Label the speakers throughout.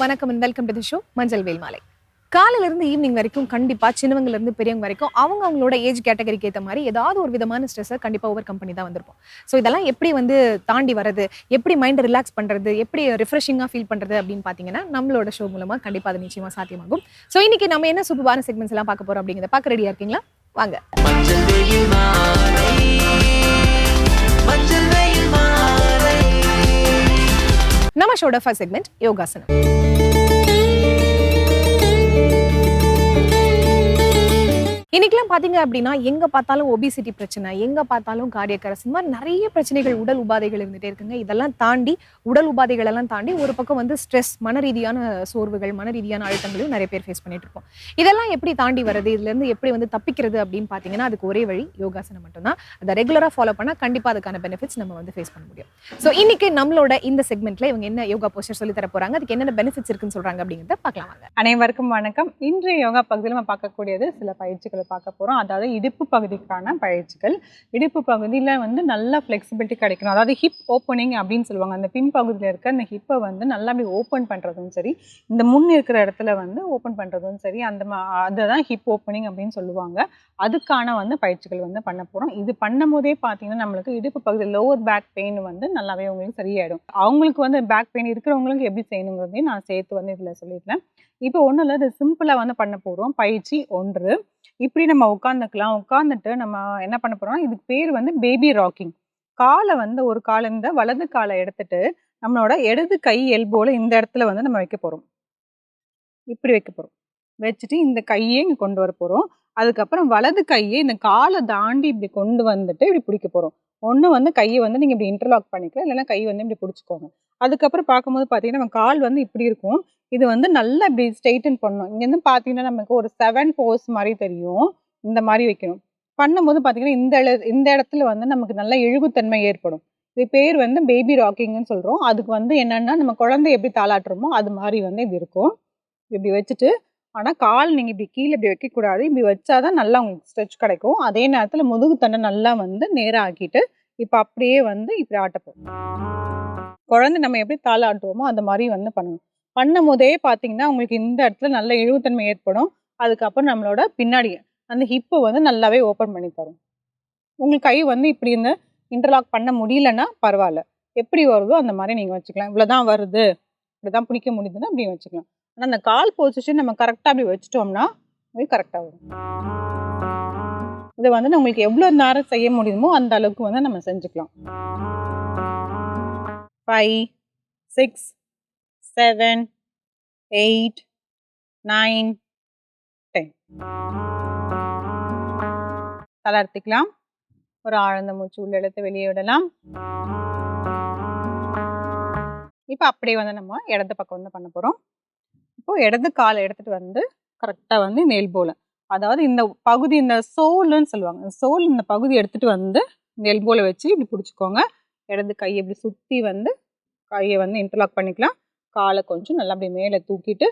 Speaker 1: வணக்கம் and welcome to the show மஞ்சள் வேல்மாலை காலையிலேருந்து இருந்து ஈவினிங் வரைக்கும் கண்டிப்பாக சின்னவங்கல இருந்து பெரியவங்க வரைக்கும் அவங்க அவங்களோட ஏஜ் கேட்டகரிக்கு ஏற்ற மாதிரி ஏதாவது ஒரு விதமான ஸ்ட்ரெஸ்ஸை கண்டிப்பாக ஓவர் கம்பெனி தான் வந்திருப்போம். ஸோ இதெல்லாம் எப்படி வந்து தாண்டி வரது எப்படி மைண்டை ரிலாக்ஸ் பண்றது எப்படி ரிஃப்ரெஷிங்காக ஃபீல் பண்ணுறது அப்படின்னு பார்த்தீங்கன்னா நம்மளோட ஷோ மூலமாக கண்டிப்பாக அது நிச்சயமா சாத்தியமாகும். ஸோ இன்னைக்கு நம்ம என்ன சூப்பரான செக்மெண்ட்ஸ் எல்லாம் பார்க்க போறோம் அப்படிங்கிறத பார்க்க ரெடியா இருக்கீங்களா? வாங்க. நம்ம ஷோட ஃபர்ஸ்ட் செக்மெண்ட் இன்னைக்கெல்லாம் பார்த்தீங்க அப்படின்னா எங்க பார்த்தாலும் ஒபிசிட்டி பிரச்சனை எங்கே பார்த்தாலும் கார்டியக் அரசு மாதிரி நிறைய பிரச்சனைகள் உடல் உபாதைகள் இருந்துகிட்டே இருக்குங்க. இதெல்லாம் தாண்டி உடல் உபாதைகள் எல்லாம் தாண்டி ஒரு பக்கம் வந்து ஸ்ட்ரெஸ் மன ரீதியான சோர்வுகள் மன ரீதியான அழுத்தங்களையும் நிறைய பேர் ஃபேஸ் பண்ணிட்டு இருக்கோம். இதெல்லாம் எப்படி தாண்டி வருது இதுல இருந்து எப்படி வந்து தப்பிக்கிறது அப்படின்னு பார்த்தீங்கன்னா அதுக்கு ஒரே வழி யோகாசனம் மட்டும்தான். அதை ரெகுலராக ஃபாலோ பண்ணால் கண்டிப்பாக அதுக்கான பெனிஃபிட்ஸ் நம்ம வந்து ஃபேஸ் பண்ண முடியும். ஸோ இன்னைக்கு நம்மளோட இந்த செக்மெண்ட்ல இவங்க என்ன யோகா போஸ்டர் சொல்லி தர போறாங்க அதுக்கு என்னென்ன பெனிஃபிட்ஸ் இருக்குன்னு சொல்றாங்க அப்படிங்கிறத பார்க்கலாம்
Speaker 2: அனைவருக்கும் வணக்கம். இன்றைய யோகா பகுதியில் நம்ம பார்க்கக்கூடியது சில பயிற்சிகளை பார்க்க போகிறோம் அதாவது இடுப்பு பகுதிக்கான பயிற்சிகள். இடுப்பு பகுதியில் வந்து நல்ல ஃப்ளெக்சிபிலிட்டி கிடைக்கணும். அதாவது ஹிப் ஓப்பனிங் அப்படின்னு சொல்லுவாங்க. அந்த பின் பகுதியில் இருக்க அந்த ஹிப்பை வந்து நல்லா அப்படி ஓப்பன் பண்ணுறதும் சரி இந்த முன் இருக்கிற இடத்துல வந்து ஓப்பன் பண்ணுறதும் சரி அந்த மா அதுதான் ஹிப் ஓப்பனிங் அப்படின்னு சொல்லுவாங்க. அதுக்கான வந்து பயிற்சிகள் வந்து பண்ண போகிறோம் இது பண்ணும் போதே பார்த்தீங்கன்னா நம்மளுக்கு இடுப்பு பகுதி லோவர் பேக் பெயின் வந்து நல்லாவே உங்களுக்கு சரியாயிடும். அவங்களுக்கு வந்து பேக் பெயின் இருக்கிறவங்களுக்கு எப்படி செய்யணுங்கிறதையும் நான் சேர்த்து வந்து இதில் சொல்லியிருக்கேன் இப்போ ஒன்றும் இல்லை இது சிம்பிளாக வந்து பண்ண போகிறோம் பயிற்சி ஒன்று. இப்படி நம்ம உட்காந்துக்கலாம் உட்காந்துட்டு நம்ம என்ன பண்ண போகிறோம்னா இதுக்கு பேர் வந்து பேபி ராக்கிங் காலை வந்து ஒரு கால் இந்த வலது காலை எடுத்துட்டு நம்மளோட இடது கை எல்போல இந்த இடத்துல வந்து நம்ம வைக்க போகிறோம் இப்படி வைக்க போகிறோம் வச்சுட்டு இந்த கையே இங்கே கொண்டு வர போகிறோம் அதுக்கப்புறம் வலது கையை இந்த காலை தாண்டி இப்படி கொண்டு வந்துட்டு இப்படி பிடிக்க போகிறோம் ஒன்று வந்து கையை வந்து நீங்கள் இப்படி இன்டர்லாக் பண்ணிக்கலாம். இல்லைன்னா கை வந்து இப்படி பிடிச்சிக்கோங்க. அதுக்கப்புறம் பார்க்கும்போது பார்த்தீங்கன்னா நம்ம கால் வந்து இப்படி இருக்கும். இது வந்து நல்லா இப்படி ஸ்ட்ரெயிட்டன் பண்ணணும். இங்கேருந்து பார்த்தீங்கன்னா நமக்கு ஒரு செவன் போஸ் மாதிரி தெரியும். இந்த மாதிரி வைக்கணும். பண்ணும்போது பார்த்தீங்கன்னா இந்த இந்த இடத்துல வந்து நமக்கு நல்ல இழுகுத்தன்மை ஏற்படும். இது பேர் வந்து பேபி ராக்கிங்னு சொல்கிறோம் அதுக்கு வந்து என்னென்னா நம்ம குழந்தை எப்படி தாளாட்டுறோமோ அது மாதிரி வந்து இது இருக்கும். இப்படி வச்சுட்டு ஆனால் கால் நீங்கள் இப்படி கீழே இப்படி வைக்கக்கூடாது. இப்படி வச்சாதான் நல்லா உங்களுக்கு ஸ்ட்ரெச் கிடைக்கும். அதே நேரத்தில் முதுகு தண்டை நல்லா வந்து நேராக ஆக்கிட்டு இப்போ அப்படியே வந்து இப்படி ஆட்டப்போம் குழந்தை நம்ம எப்படி தாளாட்டுவோமோ அந்த மாதிரி வந்து பண்ணணும். பண்ணும் போதே பார்த்தீங்கன்னா உங்களுக்கு இந்த இடத்துல நல்ல இழுவுத்தன்மை ஏற்படும். அதுக்கப்புறம் நம்மளோட பின்னாடி அந்த ஹிப்பை வந்து நல்லாவே ஓப்பன் பண்ணி தரும். உங்களுக்கு கை வந்து இப்படி இந்த இன்டர்லாக் பண்ண முடியலன்னா பரவாயில்ல. எப்படி வருதோ அந்த மாதிரி நீங்கள் வச்சுக்கலாம். இவ்வளோ தான் வருது. இப்படி தான் பிடிக்க முடியுதுன்னா அப்படி வச்சுக்கலாம். ஆனால் அந்த கால் பொசிஷன் நம்ம கரெக்டாக அப்படி வச்சுட்டோம்னா உங்களுக்கு கரெக்டாக வரும். இதை வந்து உங்களுக்கு எவ்வளோ நேரம் செய்ய முடியுமோ அந்த அளவுக்கு வந்து நம்ம செஞ்சுக்கலாம். Five six seven eight nine ten தளர்த்திக்கலாம் ஒரு ஆழ்ந்த மூச்சு உள்ள இழுத்து வெளியே விடலாம். இப்போ அப்படியே வந்து நம்ம இடது பக்கம் வந்து பண்ண போகிறோம் இப்போ இடது காலை எடுத்துட்டு வந்து கரெக்டாக வந்து நெல் போல. அதாவது இந்த பகுதி இந்த சோல்னு சொல்லுவாங்க. இந்த சோல் இந்த பகுதி எடுத்துகிட்டு வந்து நெல் போல வச்சு இப்படி பிடிச்சிக்கோங்க. இடது கையை இப்படி சுற்றி வந்து கையை வந்து இன்டர்லாக் பண்ணிக்கலாம். காலை கொஞ்சம் நல்லா அப்படி மேலே தூக்கிட்டு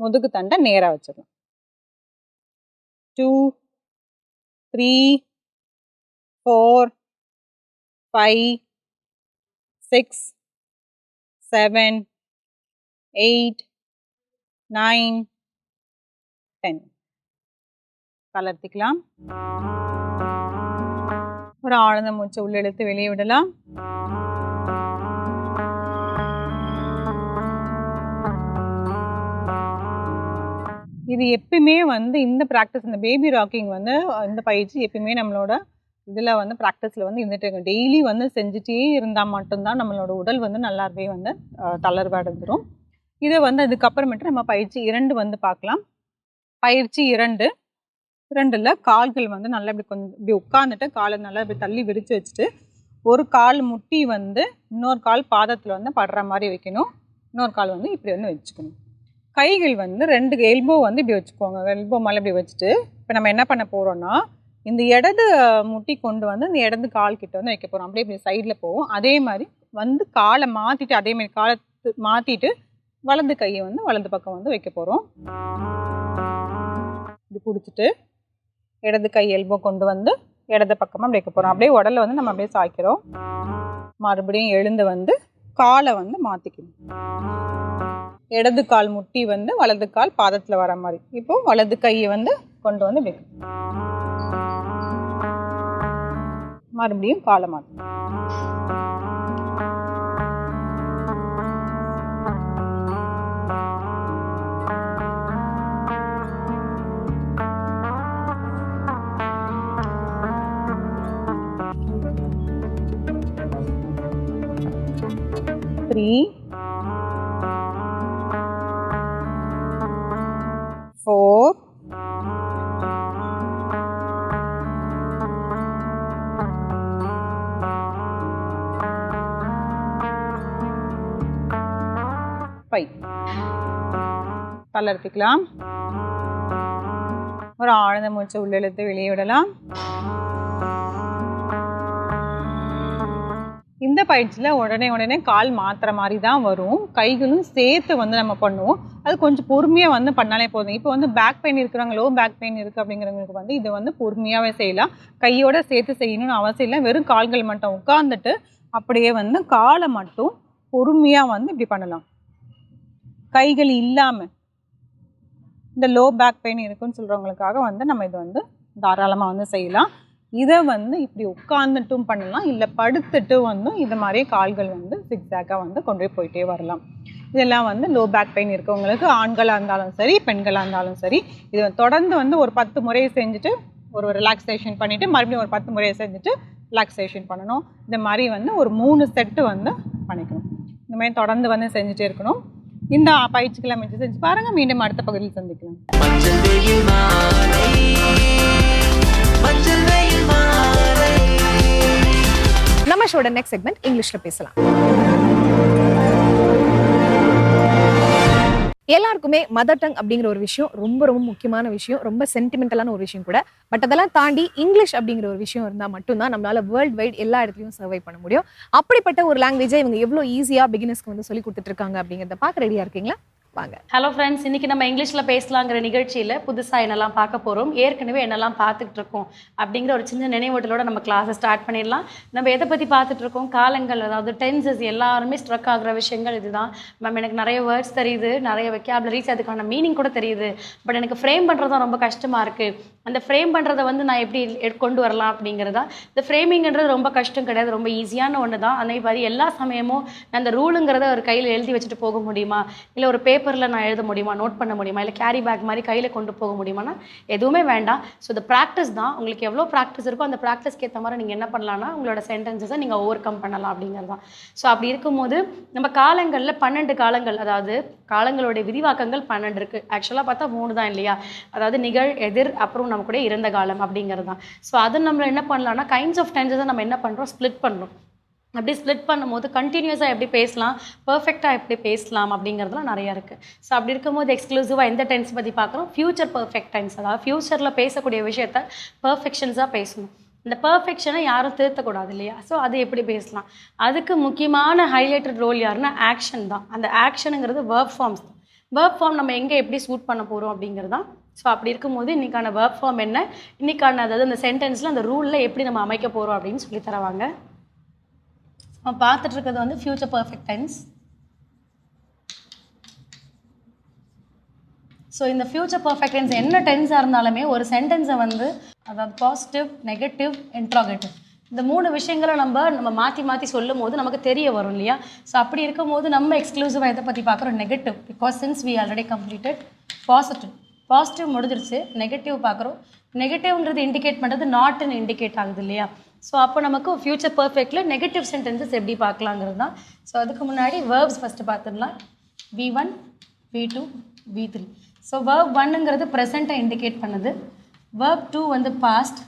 Speaker 2: முதுகு தண்டை நேராக வச்சிடலாம். Two three four five six seven eight nine ten கலர்த்திக்கலாம் ஒரு ஆழ்ந்த மூச்சை உள்ளெடுத்து வெளியே விடலாம். இது எப்பயுமே வந்து இந்த ப்ராக்டிஸ் இந்த பேபி ராக்கிங் வந்து இந்த பயிற்சி எப்பயுமே நம்மளோட இதில் வந்து ப்ராக்டிஸில் வந்து இருந்துகிட்டே இருக்கும். டெய்லி வந்து செஞ்சுட்டே இருந்தால் மட்டும்தான் நம்மளோட உடல் வந்து நல்லாவே வந்து தளர்வடைந்துடும் இதை வந்து அதுக்கப்புறமேட்டு நம்ம பயிற்சி இரண்டு வந்து பார்க்கலாம். பயிற்சி இரண்டு இரண்டில் கால்கள் வந்து நல்லா இப்படி கொஞ்சம் இப்படி உட்காந்துட்டு காலை நல்லா இப்படி தள்ளி விரித்து வச்சுட்டு ஒரு கால் முட்டி வந்து இன்னொரு கால் பாதத்தில் வந்து படுற மாதிரி வைக்கணும். இன்னொரு கால் வந்து இப்படி வந்து வச்சுக்கணும். கைகள் வந்து ரெண்டு எல்போ வந்து இப்படி வச்சுக்கோங்க. எல்போ மேலே இப்படி வச்சுட்டு இப்போ நம்ம என்ன பண்ண போகிறோம்னா இந்த இடது முட்டி கொண்டு வந்து இந்த இடது கால் கிட்ட வந்து வைக்க போகிறோம் அப்படியே இப்படி சைடில் போவோம். அதே மாதிரி வந்து காலை மாற்றிட்டு அதே மாதிரி மாற்றிட்டு வலது கையை வந்து வலது பக்கம் வந்து வைக்க போகிறோம் இப்படி பிடிச்சிட்டு இடது கை எல்போ கொண்டு வந்து இடது பக்கமாக அப்படி வைக்க போகிறோம் அப்படியே உடலை வந்து நம்ம அப்படியே சாய்க்கிறோம். மறுபடியும் எழுந்து வந்து காலை வந்து மாற்றிக்கணும் இடது கால் முட்டி வந்து வலது கால் பாதத்தில் வர மாதிரி. இப்போ வலது கையை வந்து கொண்டு வந்து இப்படி மறுபடியும் காலை மாற்று த்ரீ தளர்த்திக்கலாம் ஒரு ஆழ்ந்த மூச்சு உள்ளெழுத்து வெளியே விடலாம். இந்த பயிற்சியில் உடனே உடனே கால் மாத்துற மாதிரி தான் வரும். கைகளும் சேர்த்து வந்து நம்ம பண்ணுவோம். அது கொஞ்சம் பொறுமையாக வந்து பண்ணாலே போதும். இப்போ வந்து பேக் பெயின் இருக்கிறவங்க லோ பேக் பெயின் இருக்குது அப்படிங்கிறவங்களுக்கு வந்து இதை வந்து பொறுமையாகவே செய்யலாம். கையோட சேர்த்து செய்யணும்னு அவசியம் இல்லை. வெறும் கால்கள் மட்டும் உட்காந்துட்டு அப்படியே வந்து காலை மட்டும் பொறுமையாக வந்து இப்படி பண்ணலாம். கைகள் இல்லாமல் இந்த லோ பேக் பெயின் இருக்குன்னு சொல்கிறவங்களுக்காக வந்து நம்ம இது வந்து தாராளமாக வந்து செய்யலாம். இதை வந்து இப்படி உட்காந்துட்டும் பண்ணலாம். இல்லை படுத்துட்டு வந்து இது மாதிரியே கால்கள் வந்து சிக்ஸாக்காக வந்து கொண்டு போயிட்டே வரலாம். இதெல்லாம் வந்து லோ பேக் பெயின் இருக்கவங்களுக்கு ஆண்களாக இருந்தாலும் சரி பெண்களாக இருந்தாலும் சரி இது தொடர்ந்து வந்து ஒரு பத்து முறையை செஞ்சுட்டு ஒரு ரிலாக்ஸேஷன் பண்ணிவிட்டு மறுபடியும் ஒரு பத்து முறையை செஞ்சுட்டு ரிலாக்ஸேஷன் பண்ணணும். இந்த மாதிரி வந்து ஒரு மூணு செட்டு வந்து பண்ணிக்கணும். இந்த மாதிரி தொடர்ந்து வந்து செஞ்சுட்டே இருக்கணும். இந்த பயிற்சிகளை அமைச்சு செஞ்சு பாருங்க. மீண்டும் அடுத்த பகுதியில் சந்திக்கலாம்.
Speaker 1: நம்ம ஷோட நெக்ஸ்ட் செக்மெண்ட் இங்கிலீஷ்ல பேசலாம். எல்லாருக்குமே மதர் டங் அப்படிங்கிற ஒரு விஷயம் ரொம்ப ரொம்ப முக்கியமான விஷயம் ரொம்ப சென்டிமெண்டலான ஒரு விஷயம் கூட. பட் அதெல்லாம் தாண்டி இங்கிலீஷ் அப்படிங்கிற ஒரு விஷயம் இருந்தால் மட்டும்தான் நம்மளால வேர்ல்ட் வைட் எல்லா இடத்துலையும் சர்வை பண்ண முடியும். அப்படிப்பட்ட ஒரு லாங்குவேஜை இவங்க எவ்வளோ ஈஸியாக பிகினஸ்க்கு வந்து சொல்லி கொடுத்துட்டு இருக்காங்க அப்படிங்கிறத பார்க்க ரெடியாக இருக்கீங்களா? வாங்க.
Speaker 3: ஹலோ ஃப்ரெண்ட்ஸ் இன்னைக்கு நம்ம இங்கிலீஷில் பேசலாங்கிற நிகழ்ச்சியில் புதுசாக என்னெல்லாம் பார்க்க போகிறோம் ஏற்கனவே என்னெல்லாம் பார்த்துட்டு இருக்கோம் அப்படிங்கிற ஒரு சின்ன நினைவூட்டலோட நம்ம கிளாஸை ஸ்டார்ட் பண்ணிடலாம். நம்ம எதை பற்றி பார்த்துட்டு இருக்கோம்? காலங்கள் அதாவது டென்சஸ் எல்லாருமே ஸ்ட்ரக் ஆகிற விஷயங்கள் இதுதான். மேம் எனக்கு நிறைய வேர்ட்ஸ் தெரியுது நிறைய வெக்காபுலரிஸ் அதுக்கான மீனிங் கூட தெரியுது. பட் எனக்கு ஃப்ரேம் பண்ணுறது தான் ரொம்ப கஷ்டமாக இருக்குது அந்த ஃப்ரேம் பண்ணுறதை வந்து நான் எப்படி எடு- கொண்டு வரலாம் அப்படிங்கிறதா? இந்த ஃப்ரேமிங்கிறது ரொம்ப கஷ்டம் கிடையாது ரொம்ப ஈஸியான ஒன்று தான் அதே மாதிரி எல்லா சமயமும் அந்த ரூலுங்கிறத ஒரு கையில் எழுதி வச்சுட்டு போக முடியுமா? இல்லை ஒரு பேப்பர் பேப்பரில் நான் எழுத முடியுமா நோட் பண்ண முடியுமா இல்லை கேரி பேக் மாதிரி கையில் கொண்டு போக முடியுமானா எதுவுமே வேண்டாம். ஸோ இந்த ப்ராக்டிஸ் தான். உங்களுக்கு எவ்வளோ ப்ராக்டிஸ் இருக்கோ அந்த ப்ராக்டிஸ்க்கு ஏற்ற மாதிரி நீங்கள் என்ன பண்ணலாம்னா உங்களோட சென்டென்சஸை நீங்கள் ஓவர் கம் பண்ணலாம் அப்படிங்கிறது தான். ஸோ அப்படி இருக்கும்போது நம்ம காலங்களில் பன்னெண்டு காலங்கள் அதாவது காலங்களுடைய விரிவாக்கங்கள் பன்னெண்டு இருக்குது ஆக்சுவலாக பார்த்தா மூணு தான் இல்லையா? அதாவது நிகழ் எதிர் அப்புறம் நம்ம கூட இறந்த காலம் அப்படிங்கிறது தான். ஸோ அது நம்ம என்ன பண்ணலாம்னா கைண்ட்ஸ் ஆஃப் டென்சஸை நம்ம என்ன பண்ணுறோம் ஸ்ப்ளிட் பண்ணுறோம் அப்படி ஸ்ப்ளிட் பண்ணும்போது கண்டினியூஸாக எப்படி பேசலாம்? பர்ஃபெக்டாக எப்படி பேசலாம் அப்படிங்கிறதுலாம் நிறையா இருக்குது ஸோ அப்படி இருக்கும்போது எக்ஸ்க்ளூசிவாக எந்த டென்ஸ் பற்றி பார்க்குறோம்? ஃப்யூச்சர் பர்ஃபெக்ட் டென்ஸ் அதாவது ஃப்யூச்சரில் பேசக்கூடிய விஷயத்த பர்ஃபெக்ஷன்ஸாக பேசணும். இந்த பர்ஃபெக்ஷனை யாரும் திருத்தக்கூடாது இல்லையா? ஸோ அது எப்படி பேசலாம்? அதுக்கு முக்கியமான ஹைலைட்டட் ரோல் யாருன்னா ஆக்ஷன் தான். அந்த ஆக்ஷனுங்கிறது ஒர்க் ஃபார்ம்ஸ் தான். வேர்ப் ஃபார்ம் நம்ம எங்கே எப்படி சூட் பண்ண போகிறோம் அப்படிங்கிறது தான். ஸோ அப்படி இருக்கும்போது இன்றைக்கான ஒர்க் ஃபார்ம் என்ன? இன்றைக்கான அதாவது அந்த சென்டென்ஸில் அந்த ரூலில் எப்படி நம்ம அமைக்க போகிறோம் அப்படின்னு சொல்லி தருவாங்க. நம்ம பார்த்துட்டு இருக்கிறது வந்து ஃபியூச்சர் பர்ஃபெக்ட் டென்ஸ் ஸோ இந்த ஃபியூச்சர் பர்ஃபெக்ட் டென்ஸ் என்ன டென்ஸாக இருந்தாலுமே ஒரு சென்டென்ஸை வந்து அதாவது பாசிட்டிவ் நெகட்டிவ் இன்ட்ராகேட்டிவ் இந்த மூணு விஷயங்களை நம்ம நம்ம மாற்றி மாற்றி சொல்லும் போது நமக்கு தெரிய வரும் இல்லையா? ஸோ அப்படி இருக்கும்போது நம்ம எக்ஸ்க்ளூசிவாக எதை பற்றி பார்க்குறோம்? Negative because since we already completed positive positive முடிஞ்சிருச்சு நெகட்டிவ் பார்க்குறோம். நெகட்டிவ்ன்றது இண்டிகேட் பண்ணுறது நாட்னு இண்டிகேட் ஆகுது இல்லையா? ஸோ அப்போ நமக்கு ஃபியூச்சர் பர்ஃபெக்டில் நெகட்டிவ் சென்டென்சஸ் எப்படி பார்க்கலாங்கிறது தான். ஸோ அதுக்கு முன்னாடி வேர்ப்ஸ் ஃபஸ்ட்டு பார்த்துடலாம். V one V two V three so verb ஒன்னுங்கிறது ப்ரெசண்ட்டை இண்டிகேட் பண்ணுது. வேர்ப் டூ வந்து பாஸ்ட்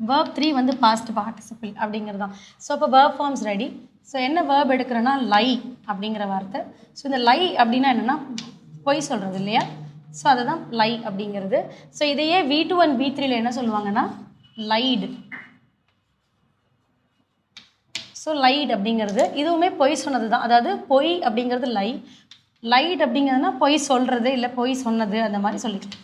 Speaker 3: வேர்ப் த்ரீ வந்து பாஸ்ட் பார்ட்டிசிபிள் அப்படிங்கிறது தான். ஸோ அப்போ வேர்ப் ஃபார்ம்ஸ் ரெடி ஸோ என்ன வேர்ப் எடுக்கிறேன்னா லை அப்படிங்கிற வார்த்தை. ஸோ இந்த லை அப்படின்னா என்னென்னா பொய் சொல்கிறது இல்லையா? ஸோ அதுதான் லை அப்படிங்கிறது. ஸோ இதையே வி டூ அண்ட் வி த்ரீல என்ன சொல்லுவாங்கன்னா? லைடு ஸோ லைட் அப்படிங்கிறது. இதுவுமே பொய் சொன்னது தான் அதாவது பொய் அப்படிங்கிறது லை லைட் அப்படிங்கிறதுனா பொய் சொல்கிறது இல்லை பொய் சொன்னது அந்த மாதிரி சொல்லிக்கலாம்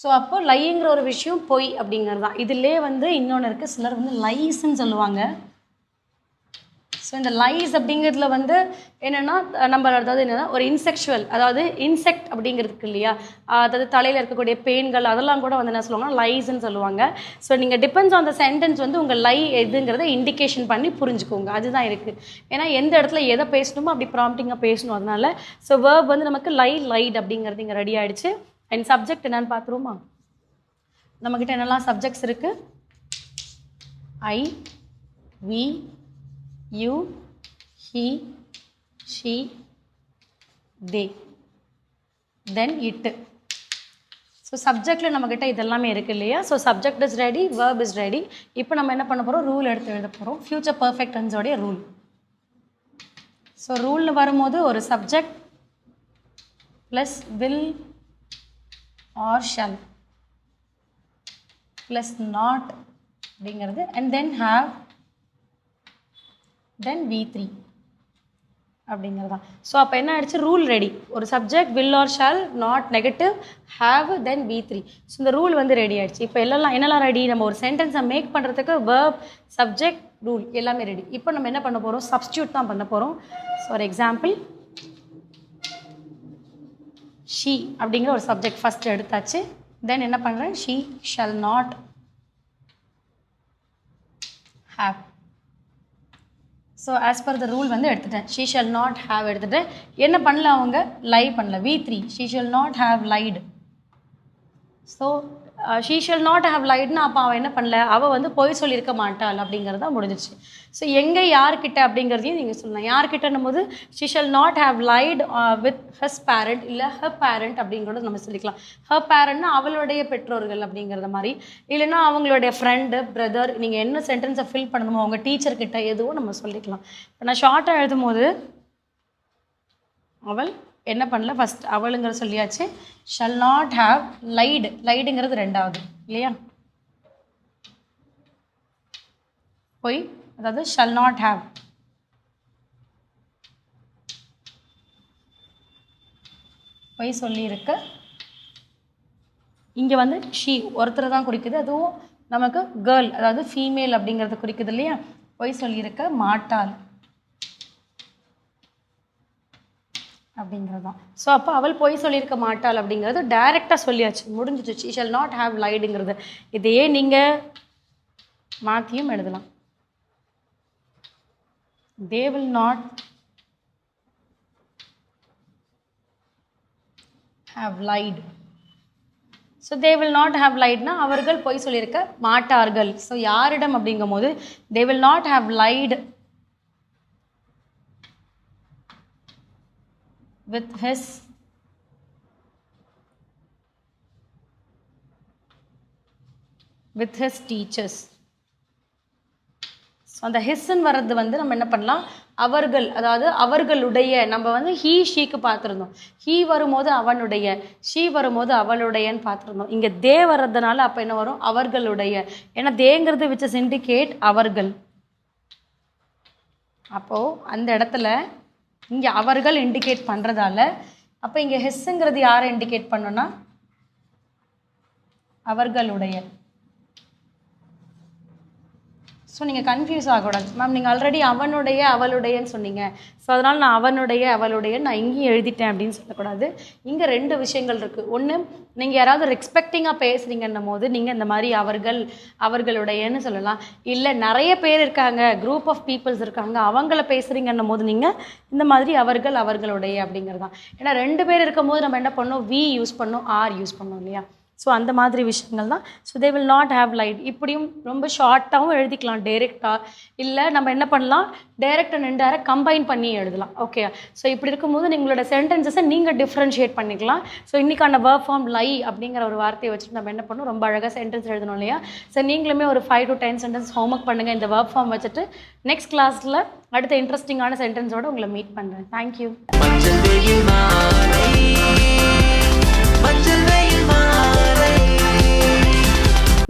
Speaker 3: ஸோ அப்போ லைங்கிற ஒரு விஷயம் பொய் அப்படிங்கிறது தான் இதுலேயே வந்து இன்னொன்று இருக்குது சிலர் வந்து லைஸ்ன்னு சொல்லுவாங்க. ஸோ இந்த லைஸ் அப்படிங்கிறதுல வந்து என்னென்னா நம்ம அதாவது என்னென்னா ஒரு இன்செக்சுவல் அதாவது இன்செக்ட் அப்படிங்கிறதுக்கு இல்லையா? அதாவது தலையில் இருக்கக்கூடிய பெயின்கள் அதெல்லாம் கூட வந்து என்ன சொல்லுவாங்கன்னா லைஸ்ன்னு சொல்லுவாங்க. ஸோ நீங்கள் டிபெண்ட்ஸ் ஆன் த சென்டென்ஸ் வந்து உங்கள் லை எதுங்கிறத இண்டிகேஷன் பண்ணி புரிஞ்சுக்கோங்க. அதுதான் இருக்குது ஏன்னா எந்த இடத்துல எதை பேசணுமோ அப்படி ப்ராம்ப்டிங்காக பேசணும் அதனால. ஸோ வேர்ப் வந்து நமக்கு லை லைட் அப்படிங்கிறது இங்கே ரெடி ஆகிடுச்சு அண்ட் சப்ஜெக்ட் என்னன்னு பார்த்துருவோமா? நம்மக்கிட்ட என்னெல்லாம் சப்ஜெக்ட்ஸ் இருக்குது I we you he she they then it so சப்ஜெக்டில் நம்மக்கிட்ட இதெல்லாமே இருக்குது இல்லையா? So subject is ready verb is ready இப்போ நம்ம என்ன பண்ண போகிறோம் ரூல் எடுத்து எழுத போகிறோம் ஃப்யூச்சர் பர்ஃபெக்ட் டென்ஸோடைய ரூல் ஸோ ரூல்னு வரும்போது ஒரு subject plus will or shall plus not அப்படிங்கிறது. And then have then V three அப்படிங்கிறது தான் ஸோ அப்போ என்ன ஆயிடுச்சு? ரூல் ரெடி ஒரு subject will or shall not negative have then V three so இந்த ரூல் வந்து ரெடி ஆயிடுச்சு. இப்போ எல்லாம் என்னெல்லாம் ரெடி நம்ம ஒரு சென்டென்ஸை மேக் பண்ணுறதுக்கு வேர்ப் சப்ஜெக்ட் ரூல் எல்லாமே ரெடி இப்போ நம்ம என்ன பண்ண போகிறோம் சப்ஸ்டியூட் தான் பண்ண போகிறோம் ஸோ எக்ஸாம்பிள் ஷீ அப்படிங்கிற ஒரு சப்ஜெக்ட் ஃபஸ்ட் எடுத்தாச்சு. தென் என்ன பண்ணுறேன் she shall not have so as per the rule வந்து எடுத்துட்டேன். ஷீ ஷால் நாட் ஹாவ் எடுத்துட்டேன் என்ன பண்ணல அவங்க? லை பண்ணல. V three she shall not have lied so she shall not have லைட்னா அப்போ அவள் என்ன பண்ணல? அவள் வந்து பொய் சொல்லியிருக்க மாட்டாள் அப்படிங்கிறது தான் முடிஞ்சிச்சு. ஸோ எங்கே யார்கிட்ட அப்படிங்கிறதையும் நீங்கள் சொல்லலாம். யார்கிட்டன்னும் போது she shall not have lied with his parent இல்லை ஹர் பேரண்ட் அப்படிங்கிறத நம்ம சொல்லிக்கலாம். ஹர் பேரண்ட்னா அவளுடைய பெற்றோர்கள் அப்படிங்கிறத மாதிரி. இல்லைன்னா அவங்களுடைய ஃப்ரெண்டு பிரதர் நீங்கள் என்ன சென்டென்ஸை ஃபில் பண்ணணுமோ அவங்க டீச்சர்கிட்ட எதுவும் நம்ம சொல்லிக்கலாம். இப்போ நான் ஷார்ட்டாக எழுதும் போது அவள் என்ன பண்ணல? ஃபஸ்ட் அவளுங்கிற சொல்லியாச்சு. ஷல் நாட் ஹாவ் லைடு லைடுங்கிறது ரெண்டாவது. இல்லையா? பொய் அதாவது ஷல் நாட் ஹாவ் பொய் சொல்லியிருக்கு. இங்கே வந்து ஷீ ஒருத்தர் தான் குறிக்குது. அதுவும் நமக்கு கேர்ள் அதாவது ஃபீமேல் அப்படிங்கிறத குறிக்குது இல்லையா? பொய் சொல்லியிருக்க மாட்டாள். அப்படிங்கிறது தான் ஸோ அப்போ அவள் பொய் சொல்லியிருக்க மாட்டாள் அப்படிங்கிறது டைரெக்டாக சொல்லியாச்சு. முடிஞ்சிச்சு. ஷீ ஷால் நாட் ஹாவ் லைடுங்கிறது இதையே நீங்கள் மாற்றியும் எழுதலாம். They will not have lied so they will not have லைட்னா அவர்கள் பொய் சொல்லியிருக்க மாட்டார்கள். ஸோ யாரிடம் அப்படிங்கும் போது they will not have lied with his with his teachers so அந்த ஹிஸ்ன்னு வர்றது வந்து நம்ம என்ன பண்ணலாம்? அவர்கள் அதாவது அவர்களுடைய நம்ம வந்து ஹீ ஷீக்கு பார்த்துருந்தோம். ஹீ வரும்போது அவனுடைய ஷீ வரும்போது அவளுடையன்னு பார்த்துருந்தோம். இங்கே தே வர்றதுனால அப்போ என்ன வரும்? அவர்களுடைய. ஏன்னா தேங்கிறது விச் இஸ் இண்டிகேட் அவர்கள். அப்போது அந்த இடத்துல இங்கே அவர்கள் இண்டிகேட் பண்ணுறதால அப்போ இங்கே ஹெஸ்ஸுங்கிறது யாரை இண்டிகேட் பண்ணோன்னா அவர்களுடைய. ஸோ நீங்கள் கன்ஃபியூஸ் ஆகக்கூடாது. மேம் நீங்கள் ஆல்ரெடி அவனுடைய அவளுடையன்னு சொன்னீங்க. ஸோ அதனால் நான் அவனுடைய அவளுடைய நான் இங்கேயும் எழுதிட்டேன் அப்படின்னு சொல்லக்கூடாது. இங்கே ரெண்டு விஷயங்கள் இருக்குது ஒன்று நீங்கள் யாராவது ரெஸ்பெக்டிங்காக பேசுகிறீங்கன்னும் போது நீங்கள் இந்த மாதிரி அவர்கள் அவர்களுடையன்னு சொல்லலாம். இல்லை நிறைய பேர் இருக்காங்க குரூப் ஆஃப் பீப்புள்ஸ் இருக்காங்க அவங்கள பேசுகிறீங்கன்னும் போது நீங்கள் இந்த மாதிரி அவர்கள் அவர்களுடைய அப்படிங்கிறது தான் ஏன்னா ரெண்டு பேர் இருக்கும்போது நம்ம என்ன பண்ணோம் வி யூஸ் பண்ணோம் ஆர் யூஸ் பண்ணோம் இல்லையா? ஸோ அந்த மாதிரி விஷயங்கள் தான். So they will not have lied இப்படியும் ரொம்ப ஷார்ட்டாகவும் எழுதிக்கலாம் டைரெக்டாக இல்லை நம்ம என்ன பண்ணலாம்? டைரக்ட் அண்ட் இன்டைரக்ட் கம்பைன் பண்ணி எழுதலாம். ஓகே ஸோ இப்படி இருக்கும்போது நீங்களோட சென்டென்சஸை நீங்கள் டிஃப்ரென்ஷியேட் பண்ணிக்கலாம். ஸோ இன்றைக்கான வேர்க் ஃபார்ம் லை அப்படிங்கிற ஒரு வார்த்தையை வச்சுட்டு நம்ம என்ன பண்ணணும்? ரொம்ப அழகாக சென்டென்ஸ் எழுதணும் இல்லையா? ஸோ நீங்களுமே ஒரு five to ten sentence homework பண்ணுங்கள் இந்த வேர்க் ஃபார்ம் வச்சுட்டு நெக்ஸ்ட் கிளாஸில் அடுத்த இன்ட்ரெஸ்டிங்கான சென்டென்ஸோடு உங்களை மீட் பண்ணுறேன் தேங்க்யூ
Speaker 4: மஞ்சள்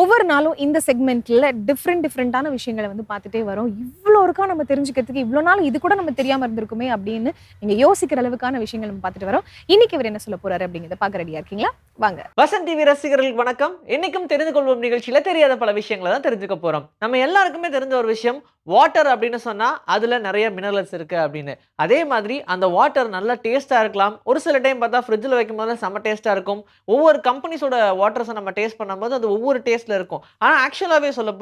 Speaker 1: ஒவ்வொரு நாளும் இந்த செக்மெண்ட்ல டிஃப்ரெண்ட் டிஃப்ரெண்டான விஷயங்களை வந்து பார்த்துட்டே வரோம். இவ்வளோ இருக்கா நம்ம தெரிஞ்சுக்கிறதுக்கு இவ்வளோ நாள் இது கூட நம்ம தெரியாம இருந்திருக்குமே அப்படின்னு நீங்க யோசிக்கிற அளவுக்கான விஷயங்கள் நம்ம பார்த்துட்டு வரோம். இன்னைக்கு இவர் என்ன சொல்ல போறாரு அப்படிங்கிறத பார்க்க ரெடியா இருக்கீங்களா? வாங்க.
Speaker 5: வசந்த் டிவி ரசிகர்களுக்கு வணக்கம். இன்னைக்கும் தெரிந்து கொள்வோம் நிகழ்ச்சியில தெரியாத பல விஷயங்களை தான் தெரிஞ்சுக்க போறோம். நம்ம எல்லாருக்குமே தெரிஞ்ச ஒரு விஷயம் வாட்டர் அப்படின்னு சொன்னா அதுல நிறைய மினரல்ஸ் இருக்கு அப்படின்னு. அதே மாதிரி அந்த வாட்டர் நல்லா டேஸ்டா இருக்கலாம். ஒரு சில டைம் பார்த்தா ஃப்ரிட்ஜில் வைக்கும் போது செம்ம டேஸ்டா இருக்கும். ஒவ்வொரு கம்பெனிஸோட வாட்டர்ஸை நம்ம டேஸ்ட் பண்ணும்போது அது ஒவ்வொரு டேஸ்ட் டேஸ்ட்ல இருக்கும். ஆனால் ஆக்சுவலாகவே சொல்ல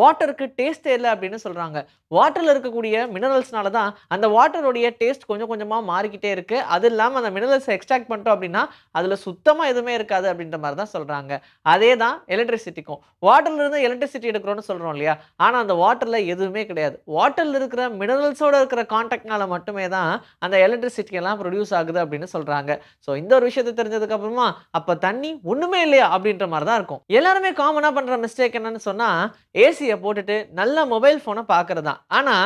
Speaker 5: வாட்டருக்கு டேஸ்டே இல்லை அப்படின்னு சொல்றாங்க. வாட்டர்ல இருக்கக்கூடிய மினரல்ஸ்னால தான் அந்த வாட்டருடைய டேஸ்ட் கொஞ்சம் கொஞ்சமா மாறிக்கிட்டே இருக்கு. அது இல்லாம அந்த மினரல்ஸை எக்ஸ்ட்ராக்ட் பண்ணிட்டோம் அப்படின்னா அதுல சுத்தமா எதுவுமே இருக்காது அப்படின்ற மாதிரி தான் சொல்றாங்க. அதே தான் எலக்ட்ரிசிட்டிக்கும் வாட்டர்ல இருந்து எலக்ட்ரிசிட்டி எடுக்கிறோம்னு சொல்றோம் இல்லையா? ஆனா அந்த வாட்டர்ல எதுவுமே கிடையாது. வாட்டர்ல இருக்கிற மினரல்ஸோட இருக்கிற கான்டாக்ட்னால மட்டுமே தான் அந்த எலக்ட்ரிசிட்டி எல்லாம் ப்ரொடியூஸ் ஆகுது அப்படின்னு சொல்றாங்க. ஸோ இந்த ஒரு விஷயத்தை தெரிஞ்சதுக்கு அப்புறமா அப்ப தண்ணி ஒண்ணுமே இல்லையா அப்படின்ற மாதிரி தான் இருக்கும். எல்லாருமே காமனா பண்ற மிஸ்டேக் என்னன்னு சொன்னா ஏசியை போட்டுட்டு நல்ல மொபைல் ஃபோனை பார்க்குறது தான் ஆனா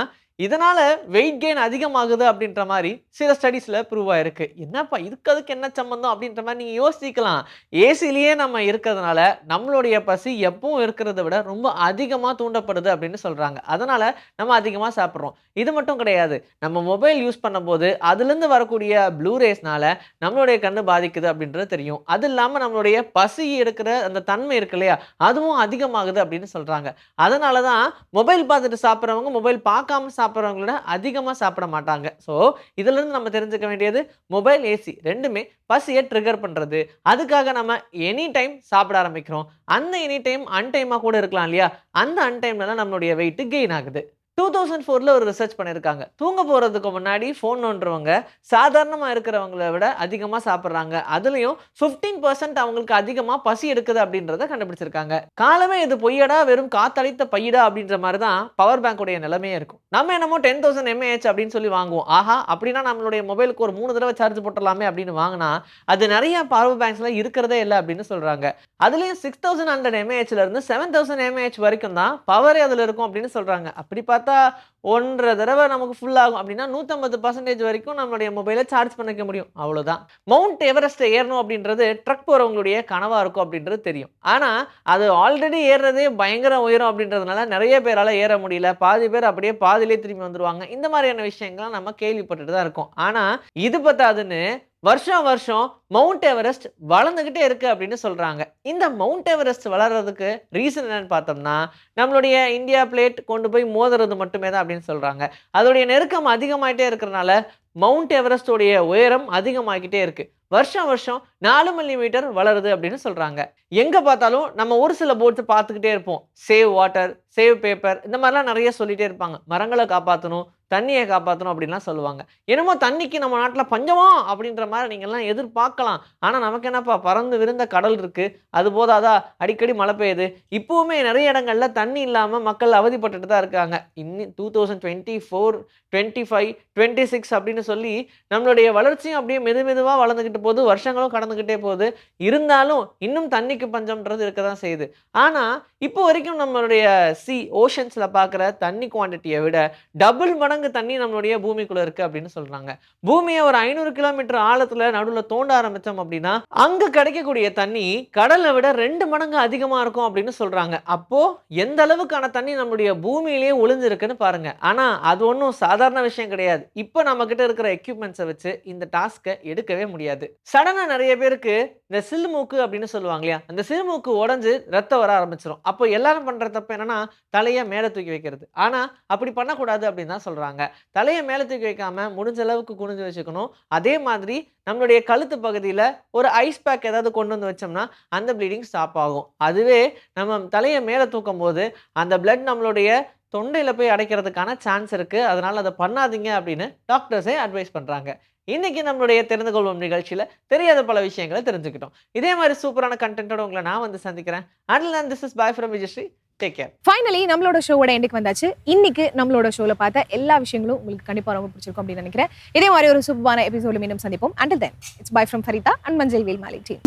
Speaker 5: இதனால வெயிட் கெயின் அதிகமாகுது அப்படின்ற மாதிரி சில ஸ்டடீஸில் ப்ரூவ் ஆயிருக்கு. என்னப்பா இதுக்கு அதுக்கு என்ன சம்பந்தம் அப்படின்ற மாதிரி நீங்கள் யோசிக்கலாம். ஏசிலேயே நம்ம இருக்கிறதுனால நம்மளுடைய பசி எப்பவும் இருக்கிறத விட ரொம்ப அதிகமாக தூண்டப்படுது அப்படின்னு சொல்கிறாங்க அதனால நம்ம அதிகமாக சாப்பிட்றோம். இது மட்டும் கிடையாது. நம்ம மொபைல் யூஸ் பண்ணும்போது அதுலேருந்து வரக்கூடிய ப்ளூ ரேஸ்னால நம்மளுடைய கண்ணு பாதிக்குது அப்படின்றது தெரியும். அது இல்லாமல் நம்மளுடைய பசி எடுக்கிற அந்த தன்மை இருக்கு இல்லையா? அதுவும் அதிகமாகுது அப்படின்னு சொல்கிறாங்க அதனால தான் மொபைல் பார்த்துட்டு சாப்பிட்றவங்க மொபைல் பார்க்காம சாப்பிட்றவங்களோட அதிகமாக சாப்பிட மாட்டாங்க. ஸோ இதிலிருந்து நம்ம தெரிஞ்சுக்க வேண்டியது மொபைல் ஏசி ரெண்டுமே பசியை ட்ரிகர் பண்ணுறது அதுக்காக நம்ம எனி டைம் சாப்பிட ஆரம்பிக்கிறோம். அந்த எனி டைம் அன்டைமாக கூட இருக்கலாம் இல்லையா? அந்த அன்டைம்ல தான் நம்மளுடைய வெயிட் கெயின் ஆகுது. டூ தௌசண்ட் ஃபோரில் ஒரு ரிசர்ச் பண்ணியிருக்காங்க தூங்க போகிறதுக்கு முன்னாடி ஃபோன் நோண்டுறவங்க சாதாரணமாக இருக்கிறவங்கள விட அதிகமாக சாப்பிட்றாங்க. அதுலேயும் ஃபிஃப்டீன் பர்சன்ட் அவங்களுக்கு அதிகமாக பசி எடுக்குது அப்படின்றத கண்டுபிடிச்சிருக்காங்க. காலமே இது பொய்யடா வெறும் காத்தளித்த பையடா அப்படின்ற மாதிரி தான் பவர் பேங்க்குடைய நிலைமையே இருக்கும். நம்ம என்னமோ டென் தௌசண்ட் எம்ஏஹெச் அப்படின்னு சொல்லி வாங்குவோம். ஆஹா அப்படின்னா நம்மளுடைய மொபைலுக்கு ஒரு மூணு தடவை சார்ஜ் போட்டலாமே அப்படின்னு வாங்கினா அது நிறைய பவர் பேங்க்ஸ்ல இருக்கிறதே இல்லை அப்படின்னு சொல்கிறாங்க அதுலேயும் சிக்ஸ் தௌசண்ட் ஹண்ட்ரட் எம்ஏஹெச்லேருந்து செவன் தௌசண்ட் எம்ஏஹெச் வரைக்கும் தான் பவரே அதில் இருக்கும் அப்படின்னு சொல்கிறாங்க அப்படி பார்த்து பார்த்தா ஒன்றரை தடவை நமக்கு ஃபுல் ஆகும். அப்படின்னா நூற்றம்பது பர்சன்டேஜ் வரைக்கும் நம்மளுடைய மொபைலை சார்ஜ் பண்ணிக்க முடியும். அவ்வளோதான் மவுண்ட் எவரெஸ்ட்டை ஏறணும் அப்படின்றது ட்ரக் போகிறவங்களுடைய கனவாக இருக்கும் அப்படின்றது தெரியும். ஆனால் அது ஆல்ரெடி ஏறுறதே பயங்கர உயரம் அப்படின்றதுனால நிறைய பேரால் ஏற முடியல. பாதி பேர் அப்படியே பாதிலே திரும்பி வந்துடுவாங்க இந்த மாதிரியான விஷயங்கள்லாம் நம்ம கேள்விப்பட்டுட்டு தான் இருக்கோம். ஆனால் இது பத்தாதுன்னு வருஷம் வருஷம் மவுண்ட் எவரெஸ்ட் வளர்ந்துக்கிட்டே இருக்குது அப்படின்னு சொல்கிறாங்க இந்த மவுண்ட் எவரெஸ்ட் வளர்றதுக்கு ரீசன் என்னன்னு பார்த்தோம்னா நம்மளுடைய இந்தியா பிளேட் கொண்டு போய் மோதுறது மட்டுமே தான் அப்படின்னு சொல்கிறாங்க அதோடைய நெருக்கம் அதிகமாகிட்டே இருக்கிறனால மவுண்ட் எவரெஸ்டோடைய உயரம் அதிகமாகிட்டே இருக்குது வருஷம் வருஷம் நாலு மில்லிமீட்டர் வளருது அப்படின்னு சொல்கிறாங்க எங்கே பார்த்தாலும் நம்ம ஒரு சில போட்ஸ் பார்த்துக்கிட்டே இருப்போம். சேவ் வாட்டர் சேவ் பேப்பர் இந்த மாதிரிலாம் நிறைய சொல்லிகிட்டே இருப்பாங்க. மரங்களை காப்பாற்றணும் தண்ணியை காப்பாற்றணும் அப்படின்லாம் சொல்லுவாங்க. என்னமோ தண்ணிக்கு நம்ம நாட்டில் பஞ்சமா அப்படின்ற மாதிரி நீங்கள்லாம் எதிர்பார்க்கலாம். ஆனால் நமக்கு என்னப்பா பறந்து விருந்த கடல் இருக்குது அது போதாதா? அடிக்கடி மழை பெய்யுது. இப்போவுமே நிறைய இடங்கள்ல தண்ணி இல்லாமல் மக்கள் அவதிப்பட்டுட்டு தான் இருக்காங்க. இன்னும் two thousand twenty four twenty five twenty six அப்படின்னு சொல்லி நம்மளுடைய வளர்ச்சியும் அப்படியே மெது மெதுவாக வளர்ந்துக்கிட்டு போகுது. வருஷங்களும் கடந்துக்கிட்டே போகுது. இருந்தாலும் இன்னும் தண்ணிக்கு பஞ்சம்ன்றது இருக்க தான் செய்யுது. ஆனால் இப்போ வரைக்கும் நம்மளுடைய சி ஓஷன்ஸில் பார்க்குற தண்ணி குவான்டிட்டியை விட டபுள் மடங்கு தண்ணி நம்மளுடைய பூமிக்குள்ளே இருக்குது அப்படின்னு சொல்கிறாங்க பூமியை ஒரு ஐநூறு கிலோமீட்டர் ஆழத்தில் நடுவில் தோண்ட ஆரம்பித்தோம் அப்படின்னா அங்கே கிடைக்கக்கூடிய தண்ணி கடலை விட ரெண்டு மடங்கு அதிகமாக இருக்கும் அப்படின்னு சொல்கிறாங்க அப்போது எந்த அளவுக்கான தண்ணி நம்மளுடைய பூமியிலேயே ஒளிஞ்சிருக்குன்னு பாருங்கள் ஆனால் அது ஒன்றும் சாதாரண விஷயம் கிடையாது. இப்போ நம்மக்கிட்ட இருக்கிற எக்யூப்மெண்ட்ஸை வச்சு இந்த டாஸ்க்கை எடுக்கவே முடியாது. சடனாக நிறைய பேருக்கு இந்த சில்மூக்கு அப்படின்னு சொல்லுவாங்க இல்லையா? அந்த சிறுமூக்கு உடஞ்சு ரத்தம் வர ஆரம்பிச்சிடும் அப்போ எல்லாரும் பண்ணுற தப்பு என்னன்னா தலையை மேலே தூக்கி வைக்கிறது. ஆனால் அப்படி பண்ணக்கூடாது அப்படின்னு தான் சொல்கிறாங்க தலையை மேலே தூக்கி வைக்காமல் முடிஞ்ச அளவுக்கு குனிஞ்சு வச்சுக்கணும். அதே மாதிரி நம்மளுடைய கழுத்து பகுதியில் ஒரு ஐஸ் பேக் ஏதாவது கொண்டு வந்து வச்சோம்னா அந்த ப்ளீடிங் ஸ்டாப் ஆகும். அதுவே நம்ம தலையை மேலே தூக்கும் போது அந்த பிளட் நம்மளுடைய தொண்டையில் போய் அடைக்கிறதுக்கான சான்ஸ் இருக்குது அதனால் அதை பண்ணாதீங்க அப்படின்னு டாக்டர்ஸே அட்வைஸ் பண்ணுறாங்க இன்னைக்கு நம்மளுடைய தெரிந்து கொள்வோம் நிகழ்ச்சியில் தெரியாத பல விஷயங்களை தெரிஞ்சுக்கிட்டோம். இதே மாதிரி சூப்பரான கண்டென்ட்டோட உங்களை நான் வந்து சந்திக்கிறேன். And this is bye from Vijayasri take care
Speaker 1: finally நம்மளோட ஷோவோட எண்டுக்கு வந்தாச்சு. இன்னைக்கு நம்மளோட ஷோல பார்த்த எல்லா விஷயங்களும் உங்களுக்கு கண்டிப்பா ரொம்ப பிடிச்சிருக்கும் அப்படின்னு நினைக்கிறேன். இதே மாதிரி ஒரு சூப்பரான எபிசோடு மீண்டும் சந்திப்போம். Until then it's bye from Farida and மஞ்சள் வேல் மாலி டீம்